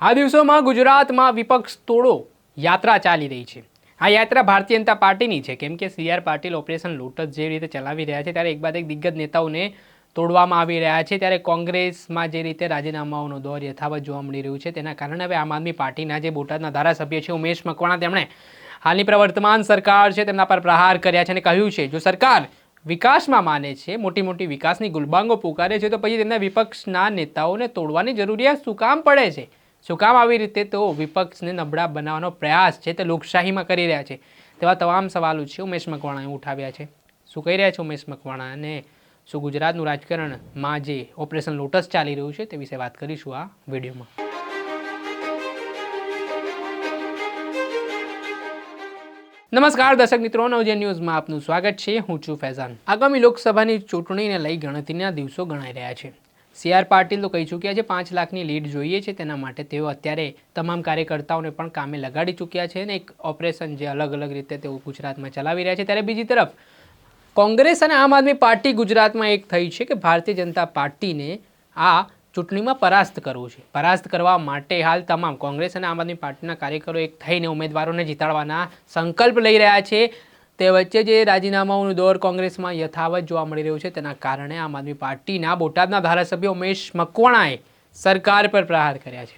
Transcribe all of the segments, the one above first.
આ દિવસોમાં ગુજરાતમાં વિપક્ષ તોડો યાત્રા ચાલી રહી છે. આ યાત્રા ભારતીય જનતા પાર્ટીની છે. કેમ કે C R Patil operation lotus જે રીતે ચલાવી રહ્યા છે, ત્યારે એક બાદ એક દિગ્ગજ નેતાઓને તોડવામાં આવી રહ્યા છે. ત્યારે કોંગ્રેસમાં જે રીતે રાજીનામાઓનો દોર યથાવત જોવા મળી રહ્યું છે, તેના કારણે હવે આમ આદમી પાર્ટીના જે બોટાદના ધારાસભ્ય છે, ઉમેશ મકવાણા, તેમણે હાલની પ્રવર્તમાન સરકાર છે, તેમના પર પ્રહાર કર્યા છે અને કહ્યું છે, જો સરકાર વિકાસમાં માને છે, મોટી મોટી વિકાસની ગુલબાંગો પુકારે છે, તો પછી તેમના વિપક્ષના નેતાઓને તોડવાની જરૂરિયાત શું કામ પડે છે? શું કામ આવી રીતે તો વિપક્ષને નબળા બનાવવાનો પ્રયાસ છે તે લોકશાહીમાં કરી રહ્યા છે? તેવા તમામ સવાલો છે ઉમેશ મકવાણાએ ઉઠાવ્યા છે. શું કહી રહ્યા છે ઉમેશ મકવાણા? અને શું ગુજરાતનું રાજકારણમાં જે ઓપરેશન લોટસ ચાલી રહ્યું છે તે વિશે વાત કરીશું આ વિડીયોમાં. નમસ્કાર, દર્શક મિત્રો નવજે ન્યૂઝમાં આપનું સ્વાગત છે. હું છું ફૈઝાન. આગામી લોકસભાની ચૂંટણીને લઈ ગણતરીના દિવસો ગણાઈ રહ્યા છે. સી આર પાટીલ તો કહી ચૂક્યા છે, પાંચ લાખની લીડ જોઈએ છે તેના માટે. તેઓ અત્યારે તમામ કાર્યકર્તાઓને પણ કામે લગાડી ચૂક્યા છે અને એક ઓપરેશન જે અલગ અલગ રીતે તેઓ ગુજરાતમાં ચલાવી રહ્યા છે. ત્યારે બીજી તરફ, કોંગ્રેસ અને આમ આદમી પાર્ટી ગુજરાતમાં એક થઈ છે કે ભારતીય જનતા પાર્ટીને આ ચૂંટણીમાં પરાસ્ત કરવું છે. પરાસ્ત કરવા માટે હાલ તમામ કોંગ્રેસ અને આમ આદમી પાર્ટીના કાર્યકરો એક થઈને ઉમેદવારોને જીતાડવાના સંકલ્પ લઈ રહ્યા છે. તે વચ્ચે જે રાજીનામાઓનું દોર કોંગ્રેસમાં યથાવત જોવા મળી રહ્યું છે, તેના કારણે આમ આદમી પાર્ટીના બોટાદના ધારાસભ્ય ઉમેશ મકવાણાએ સરકાર પર પ્રહાર કર્યા છે.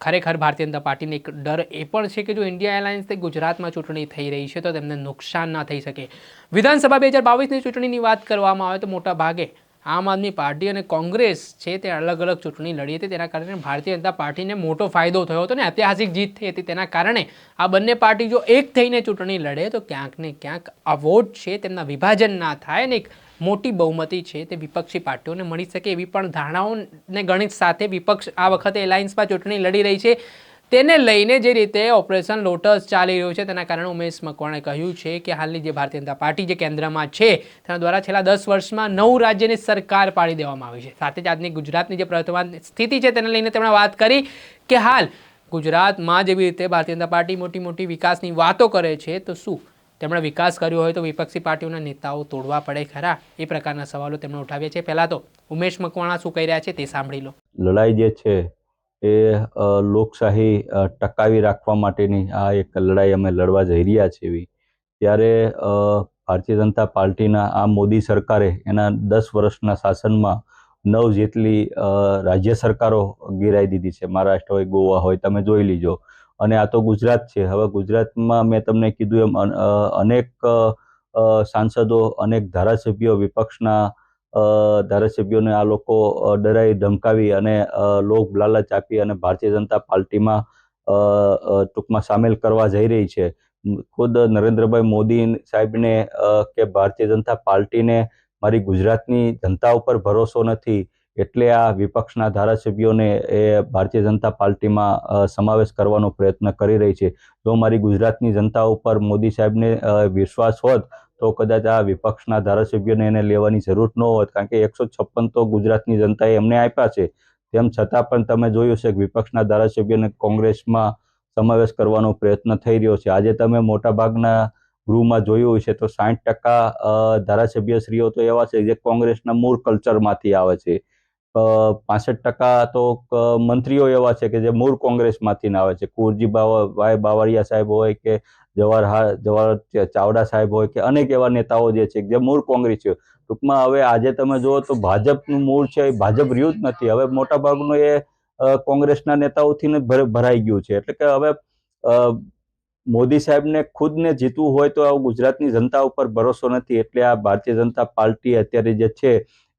ખરેખર ભારતીય જનતા પાર્ટીને એક ડર એ પણ છે કે જો ઇન્ડિયા એલાયન્સથી ગુજરાતમાં ચૂંટણી થઈ રહી છે, તો તેમને નુકસાન ના થઈ શકે. વિધાનસભા બે હજાર બાવીસની ચૂંટણીની વાત કરવામાં આવે તો મોટા ભાગે આમ આદમી પાર્ટી અને કોંગ્રેસ છે તે અલગ અલગ ચૂંટણી લડી હતી. તેના કારણે ભારતીય જનતા પાર્ટીને મોટો ફાયદો થયો હતો ને ઐતિહાસિક જીત થઈ હતી. તેના કારણે આ બંને પાર્ટી જો એક થઈને ચૂંટણી લડે તો ક્યાંક ને ક્યાંક આ વોટ છે તેમના વિભાજન ના થાય ને એક મોટી બહુમતી છે તે વિપક્ષી પાર્ટીઓને મળી શકે એવી પણ ધારણાઓને ગણિત સાથે વિપક્ષ આ વખતે એલાયન્સમાં ચૂંટણી લડી રહી છે. તેને લઈને જે રીતે ઓપરેશન લોટસ ચાલી રહ્યું છે, તેના કારણે ઉમેશ મકવાણે કહ્યું છે કે હાલની જે ભારતીય જનતા પાર્ટી જે કેન્દ્રમાં છે, તેના દ્વારા છેલ્લા દસ વર્ષમાં નવ રાજ્યની સરકાર પાડી દેવામાં આવી છે. સાથે જ આજની ગુજરાતની જે પ્રવર્તમાન સ્થિતિ છે, તેને લઈને તેમણે વાત કરી કે હાલ ગુજરાતમાં જેવી રીતે ભારતીય જનતા પાર્ટી મોટી મોટી વિકાસની વાતો કરે છે, તો શું તેમણે વિકાસ કર્યો હોય તો વિપક્ષી પાર્ટીઓના નેતાઓ તોડવા પડે ખરા? એ પ્રકારના સવાલો તેમણે ઉઠાવ્યા છે. પહેલાં તો ઉમેશ મકવાણા શું કહી રહ્યા છે તે સાંભળી લો. લડાઈ જે છે એ લોકશાહી ટકાવી રાખવા માટેની આ એક લડાઈ અમે લડવા જઈ રહ્યા છીએ એવી. ત્યારે ભારતીય જનતા પાર્ટીના આ મોદી સરકારે એના દસ વર્ષના શાસનમાં નવ જેટલી રાજ્ય સરકારો ગિરાઈ દીધી છે. મહારાષ્ટ્ર હોય, ગોવા હોય, તમે જોઈ લીજો. અને આ તો ગુજરાત છે. હવે ગુજરાતમાં મેં તમને કીધું એમ અનેક સાંસદો, અનેક ધારાસભ્યો વિપક્ષના ધારાસભ્યોને આ લોકો ડરાઈ ધમકાવી અને લોક લાલચ આપી અને ભારતીય જનતા પાર્ટીમાં ટૂંકમાં સામેલ કરવા જઈ રહી છે. ખુદ નરેન્દ્રભાઈ મોદી સાહેબને કે ભારતીય જનતા પાર્ટીને મારી ગુજરાતની જનતા ઉપર ભરોસો નથી, એટલે આ વિપક્ષના ધારાસભ્યોને એ ભારતીય જનતા પાર્ટીમાં સમાવેશ કરવાનો પ્રયત્ન કરી રહી છે. જો મારી ગુજરાતની જનતા ઉપર મોદી સાહેબને વિશ્વાસ હોત તો કદાચ આ વિપક્ષના ધારાસભ્યોને એને લેવાની જરૂર ન હોત, કારણ કે એકસો છપ્પન તો ગુજરાતની જનતાએ એમને આપ્યા છે. તેમ છતાં પણ તમે જોયું છે કે વિપક્ષના ધારાસભ્યોને કોંગ્રેસમાં સમાવેશ કરવાનો પ્રયત્ન થઈ રહ્યો છે. આજે તમે મોટાભાગના ગૃહમાં જોયું છે તો સાઠ ટકા ધારાસભ્યશ્રીઓ તો એવા છે જે કોંગ્રેસના મૂળ કલ્ચરમાંથી આવે છે. પાસઠ ટકા તો મંત્રીઓ એવા છે કે જે મૂળ કોંગ્રેસમાંથી આવે છે. કુરજી ભાઈ બાવળિયા સાહેબ હોય કે જવાહર જવાહર ચાવડા સાહેબ હોય કે અનેક એવા નેતાઓ જે છે, જે મૂળ કોંગ્રેસ છે. ટૂંકમાં હવે આજે તમે જુઓ તો ભાજપનું મૂળ છે, એ ભાજપ રહ્યું જ નથી. હવે મોટાભાગનું એ કોંગ્રેસના નેતાઓથી ભરાઈ ગયું છે. એટલે કે હવે મોદી સાહેબને ખુદને જીતવું હોય તો ગુજરાતની જનતા ઉપર ભરોસો નથી. એટલે આ ભારતીય જનતા પાર્ટી અત્યારે જે છે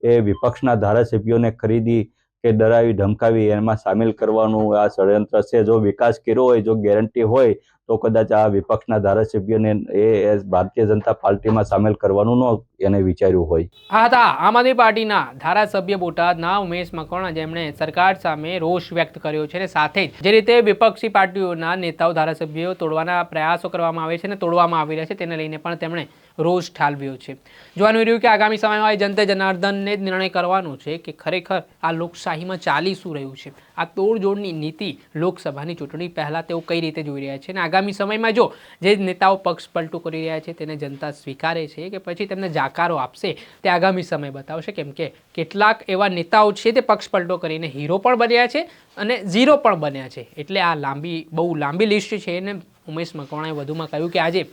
એ વિપક્ષના ધારાસભ્યોને ખરીદી કે ડરાવી, ધમકાવી એમાં સામેલ કરવાનું આ ષડયંત્ર છે. જો વિકાસ કર્યો હોય, જો ગેરંટી હોય, તો કદાચ આ વિપક્ષના ધારાસભ્યોને એ ભારતીય જનતા પાર્ટીમાં સામેલ કરવાનું ન એને વિચાર્યું હોય. આ હતા આમ આદમી પાર્ટીના ધારાસભ્ય બોટાદના ઉમેશ મકવાણા, જેમણે સરકાર સામે રોષ વ્યક્ત કર્યો છે અને સાથે જ જે રીતે વિપક્ષી પાર્ટીઓના નેતાઓ, ધારાસભ્યો તોડવાના પ્રયાસો કરવામાં આવે છે અને તોડવામાં આવી રહ્યા છે, તેને લઈને પણ તેમણે રોષ ઠાલવ્યો છે. જોવાનું રહ્યું કે આગામી સમયમાં એ જનતે જનાર્દનને જ નિર્ણય કરવાનો છે કે ખરેખર આ લોકશાહીમાં ચાલી શું રહ્યું છે? આ તોડજોડની નીતિ લોકસભાની ચૂંટણી પહેલાં તેઓ કઈ રીતે જોઈ રહ્યા છે? અને આગામી સમયમાં જો જે નેતાઓ પક્ષ પલટું કરી રહ્યા છે, તેને જનતા સ્વીકારે છે કે પછી તેમને જાકારો આપશે, તે આગામી સમય બતાવશે. કેમ કે કેટલાક એવા નેતાઓ છે તે પક્ષ પલટો કરીને હીરો પણ બન્યા છે અને ઝીરો પણ બન્યા છે. એટલે આ લાંબી, બહુ લાંબી લિસ્ટ છે એને ઉમેશ મકવાણાએ વધુમાં કહ્યું કે આજે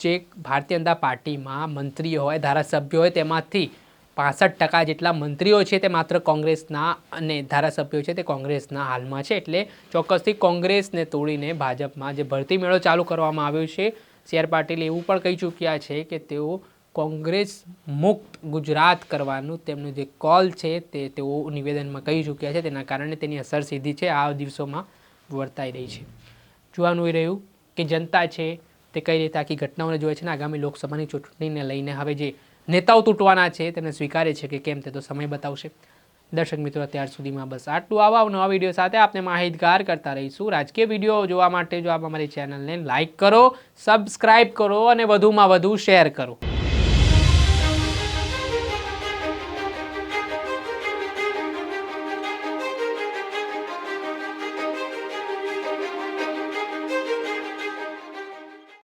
જે ભારતીય જનતા પાર્ટીમાં મંત્રીઓ હોય, ધારાસભ્યો હોય, તેમાંથી પાસઠ ટકા જેટલા મંત્રીઓ છે તે માત્ર કોંગ્રેસના અને ધારાસભ્યો છે તે કોંગ્રેસના હાલમાં છે. એટલે ચોક્કસથી કોંગ્રેસને તોડીને ભાજપમાં જે ભરતી મેળો ચાલુ કરવામાં આવ્યો છે, સી આર પાટીલ એવું પણ કહી ચૂક્યા છે કે તેઓ કોંગ્રેસ મુક્ત ગુજરાત કરવાનું તેમનું જે કોલ છે તે તેઓ નિવેદનમાં કહી ચૂક્યા છે. તેના કારણે તેની અસર સીધી છે. આ દિવસોમાં વર્તાઈ રહી છે. જોવાનું એ રહ્યું કે જનતા છે તે કઈ રીતે આખી ઘટનાઓને જોવે છે ને આગામી લોકસભાની ચૂંટણીને લઈને હવે જે નેતાઓ તૂટવાના છે તેને સ્વીકારે છે કે કેમ તે તો સમય બતાવશે. દર્શક મિત્રો, અત્યાર સુધીમાં બસ આટલું. આવા નવા વીડિયો સાથે આપને માહિતગાર કરતા રહીશું. રાજકીય વીડિયો જોવા માટે જો આપ અમારી ચેનલને લાઇક કરો, સબસ્ક્રાઇબ કરો અને વધુમાં વધુ શેર કરો.